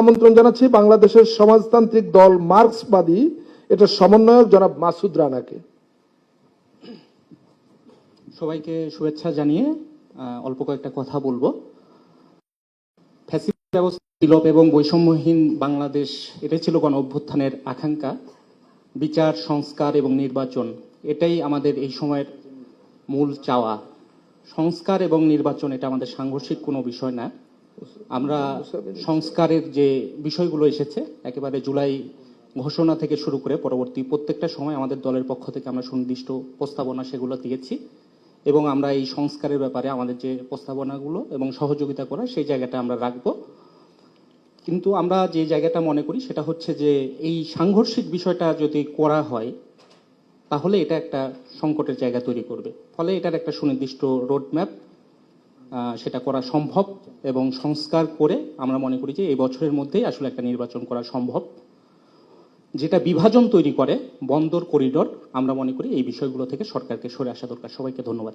আমন্ত্রণ জানাচ্ছি বাংলাদেশের সমাজতান্ত্রিক দল মার্ক্সবাদী এটার সমন্বয়ক জনাব মাসুদ রানাকে। সবাইকে শুভেচ্ছা জানিয়ে অল্প কয়েকটা কথা বলব। বিলোপ এবং বৈষম্যহীন বাংলাদেশ, এটাই ছিল গণ অভ্যুত্থানের আকাঙ্ক্ষা। বিচার, সংস্কার এবং নির্বাচন, এটাই আমাদের এই সময়ের মূল চাওয়া। সংস্কার এবং নির্বাচন, এটা আমাদের সাংঘর্ষিক কোনো বিষয় না। আমরা সংস্কারের যে বিষয়গুলো এসেছে, একেবারে জুলাই ঘোষণা থেকে শুরু করে পরবর্তী প্রত্যেকটা সময় আমাদের দলের পক্ষ থেকে আমরা সুনির্দিষ্ট প্রস্তাবনা সেগুলো দিয়েছি এবং আমরা এই সংস্কারের ব্যাপারে আমাদের যে প্রস্তাবনাগুলো এবং সহযোগিতা করা সেই জায়গাটা আমরা রাখব। কিন্তু আমরা যে জায়গাটা মনে করি সেটা হচ্ছে যে এই সাংঘর্ষিক বিষয়টা যদি করা হয়, তাহলে এটা একটা সংকটের জায়গা তৈরি করবে। ফলে এটার একটা সুনির্দিষ্ট রোডম্যাপ সেটা করা সম্ভব এবং সংস্কার করে আমরা মনে করি যে এই বছরের মধ্যেই আসলে একটা নির্বাচন করা সম্ভব। যেটা বিভাজন তৈরি করে, বন্দর করিডোর, আমরা মনে করি এই বিষয়গুলো থেকে সরকারকে সরে আসা দরকার। সবাইকে ধন্যবাদ।